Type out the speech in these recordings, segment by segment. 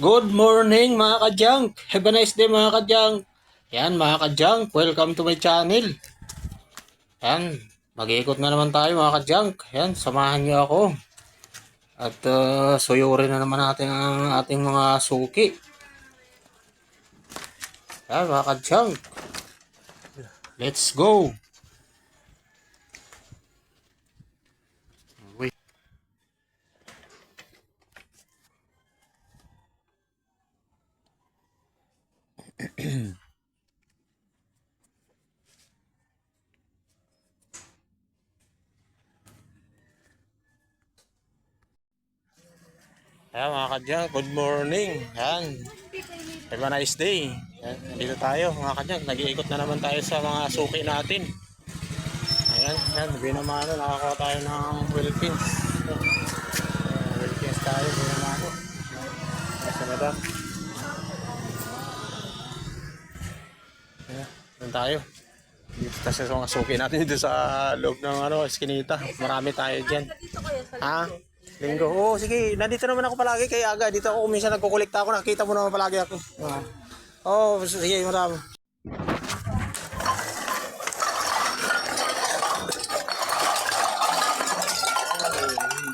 Good morning mga ka-junk. Have a nice day mga ka-junk. Yan mga ka-junk, welcome to my channel. Yan, mag-iikot na naman tayo mga ka-junk. Yan, samahan niyo ako. At uh, suyurin na naman natin ang ating mga suki. Yan mga ka-junk. Let's go. Ayan mga kadyan, good morning. Yan. Have a nice day. Yan. Dito tayo mga kadyan, nag-iikot na naman tayo sa mga suki natin. Ayan, yan, binamano, nakakuha tayo ng Wilkins. Ayan, Wilkins tayo, binamano. Ayan, sa madam. Ayan, doon tayo. Dito sa mga suki natin dito sa loob ng ano, eskinita. Marami tayo dyan. Ha? Linggo. Oo, sige. Nandito naman ako palagi kay Aga. Dito ako minsan nagkukulikta ako. Nakita mo naman palagi ako. Ah. Oo, sige, marami.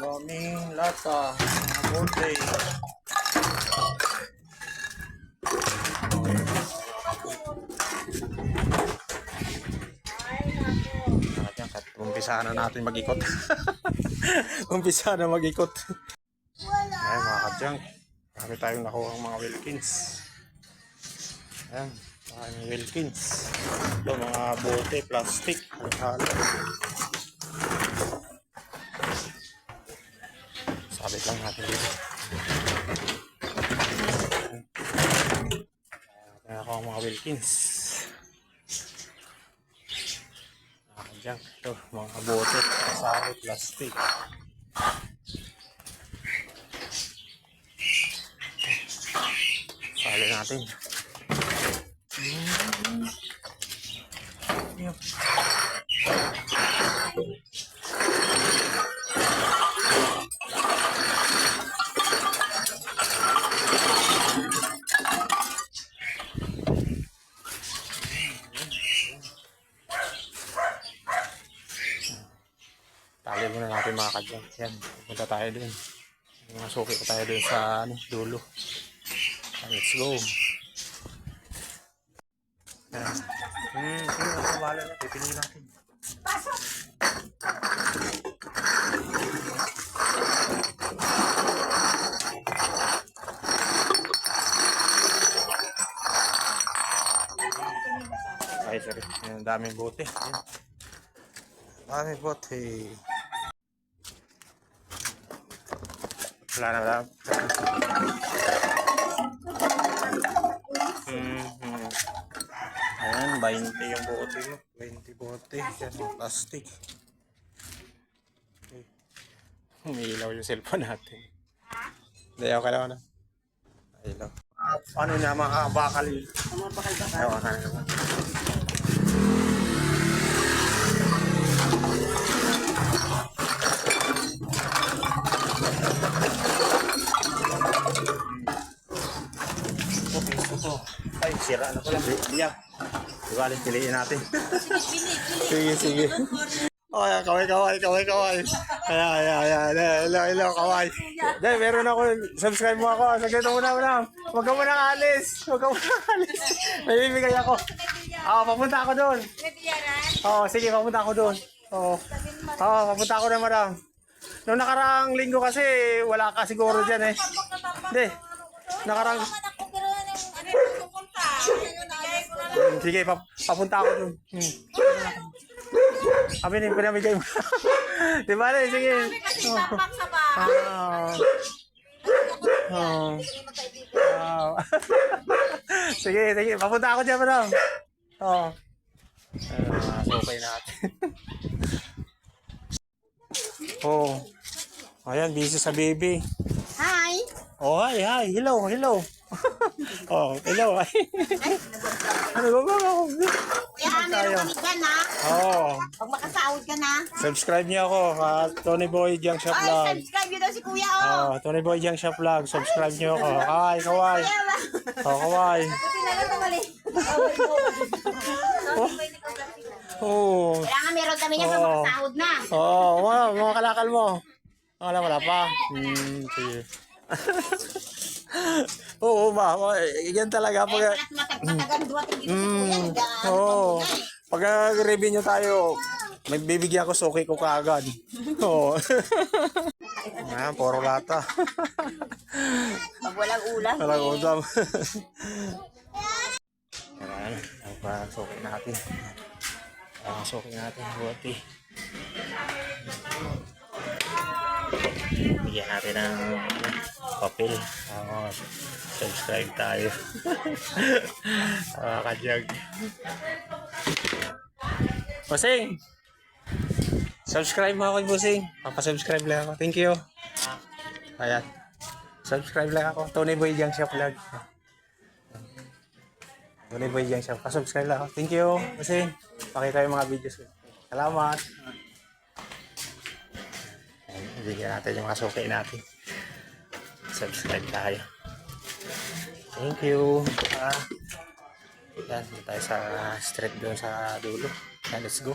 Daming lata. Mga bote. Ayan, kat- umpisa na natin mag-ikot. umpisa na mag-ikot. Ayan mga kadyang. Marami tayong nakuha ng mga Wilkins. Ayan, mga Wilkins. Ito mga bote, plastic. Halo. Sabit lang natin dito. Ayan ako ang mga Wilkins. Nakakadyan. Ito, mga bote, kasari, plastic. Sali natin. Yep. Tali muna natin mga kadyan. Yan, punta tayo dun. Mga suki pa tayo dun sa ano, dulo. Let's go. Yan. Hmm, sige, ako bahala na. Pipili natin. Ay, sorry. Ang daming bote. Yan. Daming bote. Wala na wala. Hmm, hmm. Ayan, 20 yung bote mo. 20 bote. Yan, yung plastic. Okay. Umiilaw yung cellphone natin. Hindi, okay lang na. Ilaw. Ano niya mga bakal? Mga bakal-bakal. Ayaw ka naman. Ito. Ay, sira na pala. Diyak. Di ba, alis piliin natin. sige, sige. Oh, yeah, kaway, kaway, kaway, kaway. Kaya, kaya, kaya. Hello, hello, kaway. Dahil, meron ako. Subscribe mo ako. Saglit mo muna, muna. Huwag ka muna alis. Huwag ka muna alis. May bibigay ako. Oo, papunta ako doon. Oo, sige, papunta ako doon. Oo. Oo, papunta ako na, madam. Noong nakaraang linggo kasi, wala ka siguro dyan eh. Hindi. Nakarang... Sige, pap papunta ako doon. Hmm. Kami na yung pinamigay mo. Di ba na? Sige. Ah. Ah. Ah. sige, sige. Papunta ako dyan, madam. Oo. Ah, okay natin. oh. Ayan, busy sa baby. Hi! Oh, hi, hi. Hello, hello. oh, hello. ano ba ba? Kaya meron kami dyan ha. Oh, Pag makasahod ka na. subscribe niyo ako, ha? Tony Boy Junk Shop Ay, Vlog. subscribe nyo daw si Kuya oh. Oh, Tony Boy Jang Shop Vlog. Subscribe nyo ako. Kaway, kaway. Oh, kaway. Oh. Kailangan meron kami niya sa Oo. mga sahod na. Oh, mga, mga kalakal mo. Wala, wala pa. Hmm, sige. Oo? Oh, yan talaga. Eh, Pag, palat matag matagan Mm, oo. eh. Pag review nyo tayo, may bibigyan ko suki ko kaagad. Oo. Ayan, puro lata. Pag walang ulam. Walang ulam. Ayan, ang pasukin natin. Ang suki natin, buti. Bigyan natin ng papel. Oo, subscribe tayo. Mga kadyag. Busing! Subscribe mo ako, Busing. Papasubscribe lang ako. Thank you. Ayan. Subscribe lang ako. Tony Boy Jang Shop Vlog. Tony Boy Jang Shop. Pasubscribe lang ako. Thank you. Busing. Pakita yung mga videos ko. Salamat. Bigyan natin yung mga suki natin. Subscribe tayo. Thank you. Ah. Yan, tayo sa street doon sa dulo. Yan, let's go.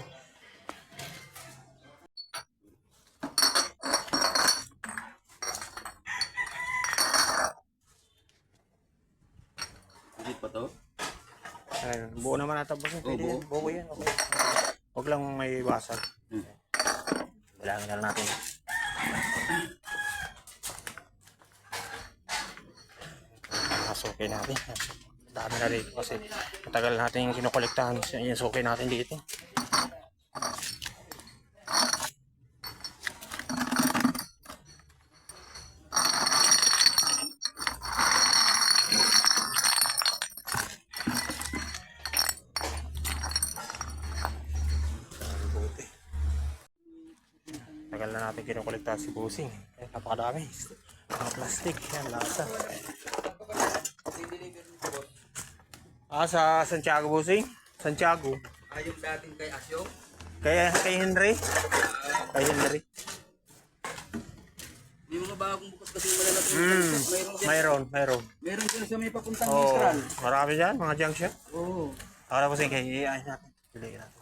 Hindi pa to? Ayun, buo naman ata boss. Pwede buo. yan. Buo yan. Okay. Huwag lang may basag. Hmm. Bilangin na lang natin. Suki natin. Dami na rito kasi matagal natin yung kinukolektahan yung suki natin dito. Tagal na natin kinukolektahan si Busing. Eh, napakadami. Mga plastic. Yan, lasa. Ah, sa Santiago Busing? Santiago. Ay, yung dating kay Asyong? Kaya kay Henry? Kay Henry. May mga bagong bukas kasi malalaki. Hmm. Mayroon. Mayroon, mayroon. Dyan sa may papuntang Oh, Mistral. marami dyan, mga junk shop. Oo. Akala ko sige, iayos natin. Piliin natin.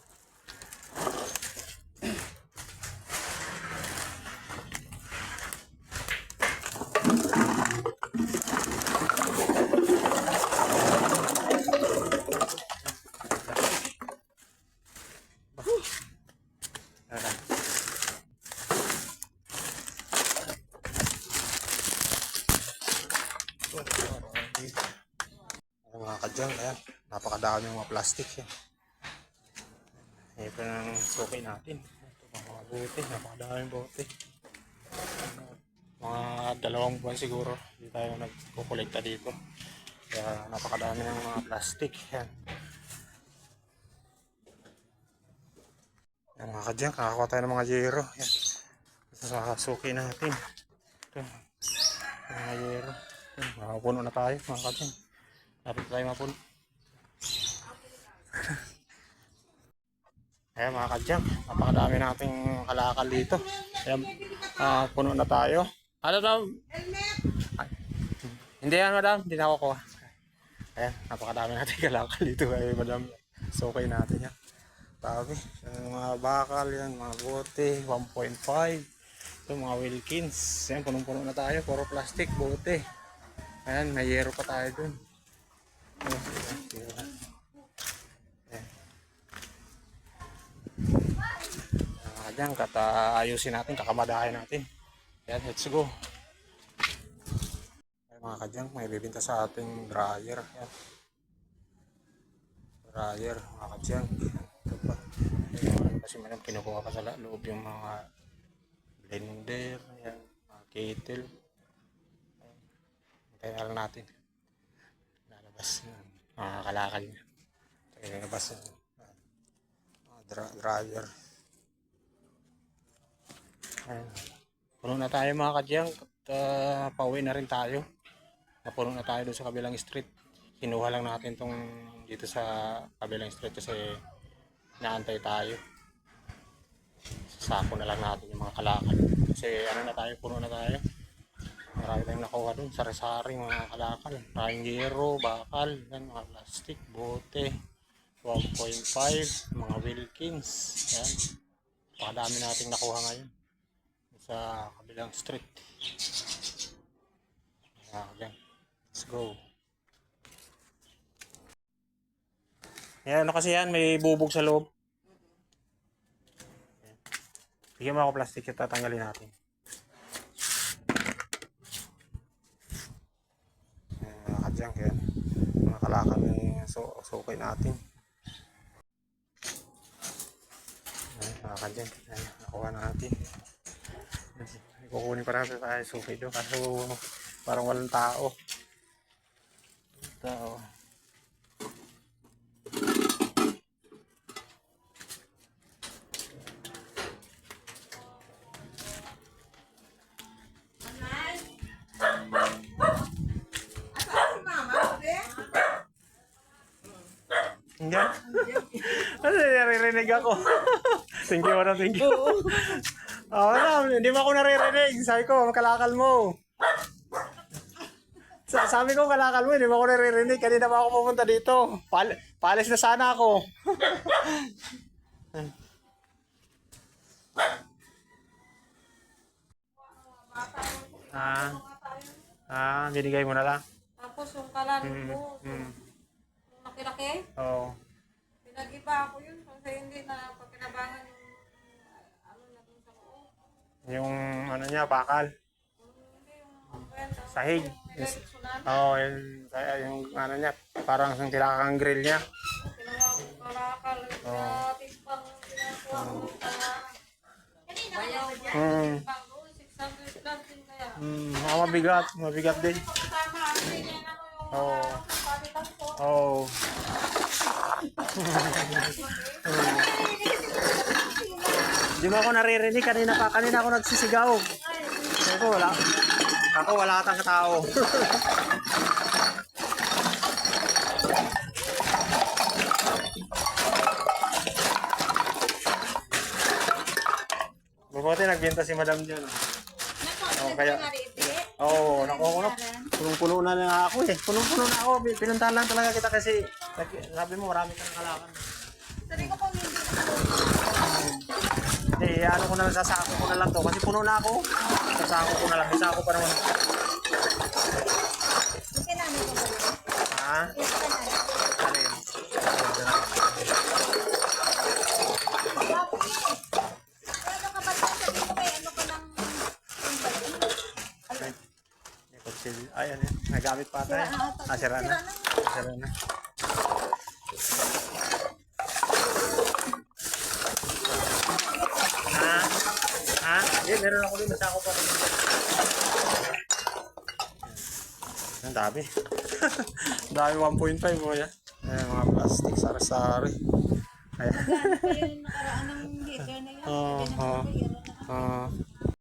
Tara. Ano mga kadyang, ayan. Napakadami mga plastic yan. Ito ng suki natin. Ito mga bote, napakadaming bote. Mga dalawang buwan siguro, hindi tayo nagkukolekta dito. Kaya napakadami ng mga plastic. Yan. Yan mga kadyang, kakakuha tayo ng mga zero. Yan. Sa suki natin. Ito. Mga. Yan, makapuno na tayo mga kadyang. Dapat tayo mapuno. Ayan mga kadyang, napakadami nating kalakal dito. Ayan, ah, puno na tayo. Ano daw? Hindi yan madam, hindi na ako kuha. Ayan, napakadami nating kalakal dito kay madam. So okay natin yan. Dami. Yan, mga bakal yan, mga bote, 1.5. Ito mga Wilkins. Ayan, punong-puno na tayo. Puro plastic, bote. Ayan, may yero pa tayo dun. Ayan, ayan. Ayan. Ah, dyan, kata ayusin natin, kakamadahin natin. Yan, let's go. Ay, mga kadyang, may bibinta sa ating dryer. Yan. Dryer, mga kadyang. Ito kasi meron kinukuha pa sa loob yung mga blender, yan, mga kettle. Hintayin na natin. Lalabas yan. Mga kalakal niya. Lalabas yan. Mga dryer. Ayan. Puno na tayo mga kadyang. At uh, pauwi na rin tayo. Napuno na tayo doon sa kabilang street. Kinuha lang natin tong dito sa kabilang street kasi naantay tayo. Sasako na lang natin yung mga kalakal. Kasi ano na tayo, puno na tayo. Marami tayong nakuha dun. Sari-sari, mga kalakal. Rangero, bakal, yan, mga plastic, bote. 1.5, mga Wilkins. Yan. Pakadami nating nakuha ngayon. Sa kabilang street. Yan. Let's go. Yan, ano kasi yan, may bubog sa loob. Yan. Bigyan mo ako plastic yung tatanggalin natin. Yan, mga kadyang, yan. Mga kalakal na so, sukay natin. Yan, mga kadyang, yan, nakuha na natin. Kukunin pa natin tayo sukay doon kaso parang walang tao. Tao. Hindi. Ano naririnig ako? thank you, ano, thank you. Oo na, hindi mo ako naririnig. Sabi ko, kalakal mo. Sa sabi ko, kalakal mo, hindi mo ako naririnig. Kanina pa ako pupunta dito. Pal palis na sana ako. ah, ah, binigay mo na lang. Tapos yung kalan Hmm, ko, hmm. yung laki-laki, Oo. pinag-iba ako yun kasi hindi na pagkinabangan yung ano na dun sa loob. Yung ano niya, bakal. Sahig. Oo, oh, yung, yung ano niya, parang yung tinakang grill niya. niya, Hmm. pang doon, 600 lang din kaya. Hmm, ah, mabigat, mabigat din. Pagkasama, hindi niya na ko yung Oo. ano, palitan ko. Oo. Di mo ako naririnig kanina pa. Kanina ako nagsisigaw. Sabi ko wala. Ako wala kang tao. Mabuti nagbenta si Madam dyan. oh. Kaya... Oo, oh, nakuha ko na. Punong-puno na lang ako eh. Punong-puno na ako. Pinuntahan lang talaga kita kasi sabi mo marami kang kalakan. Sabi ko kung hindi Eh, ano ko na lang, sasako ko na lang to. Kasi puno na ako. Sasako ko na lang. Sasako pa naman. Ano yun? Ha? Ano kutsil. Ay, ano yun? Nagamit pa tayo. Ah, sira na. Sira na. Ha? Ha? Hindi, meron ako din. Masako pa rin. Ang dami. dami 1.5 mo yan. Ayan, mga plastic, sari-sari. Ayan. Oo, oo. Oo.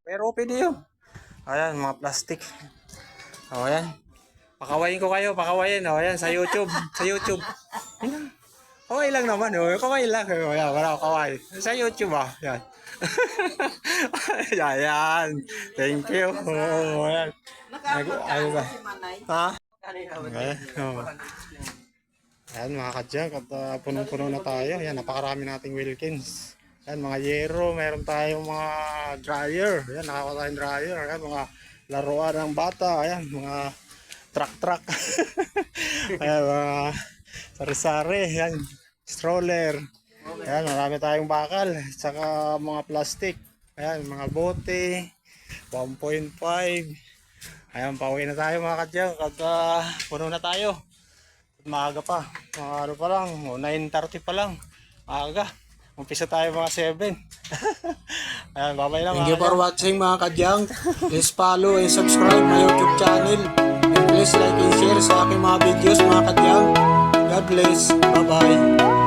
pero pwede yun. Ayan, mga plastic. O, ayan. Pakawain ko kayo, pakawain. O, ayan, sa YouTube. Sa YouTube. Ayan. Okay lang naman, o. Kaway lang. O, ayan, wala kaway. Sa YouTube, ah. Ayan. ayan. Thank you. O, ayan. Ano ba? Ha? Okay. Oh. Ayan mga kadyang, at uh, punong-puno na tayo. Ayan, napakarami nating Wilkins. Ayan, mga yero, meron tayong mga dryer. Ayan, nakakuha tayong dryer. Ayan, mga laruan ng bata. Ayan, mga truck-truck. Ayan, mga sari-sari. Ayan, stroller. Ayan, marami tayong bakal. Tsaka mga plastic. Ayan, mga bote. 1.5. Ayan, pauwi na tayo mga kadyang. Uh, puno na tayo. Maaga pa. Mga ano pa lang, o, 9.30 pa lang. Maaga. Umpisa tayo mga 7. Ayan, babay lang. Thank you for watching mga kadyang. Please follow and subscribe my YouTube channel. And please like and share sa aking mga videos mga kadyang. God bless. Bye-bye.